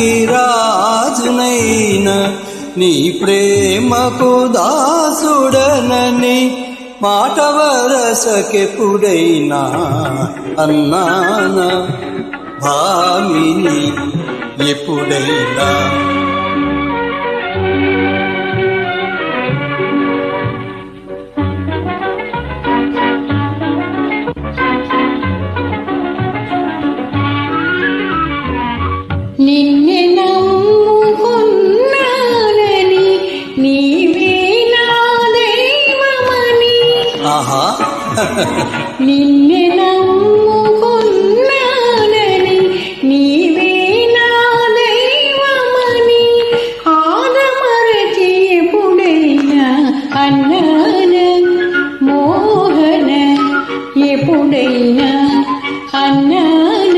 కి రాజునైన నీ ప్రేమకు దాసుడనని మాట వరసకెప్పుడైనా అన్నాన? భామిని ఎప్పుడైనా నిన్నే నమ్ముకున్నానని నీవే నా దైవమని. ఆహా. నిన్నే నమ్ముకున్నానని నీవే నా దైవమని. ఆదమరచి ఎప్పుడైనా అన్నాన మోహన ఎప్పుడైనా అన్నాన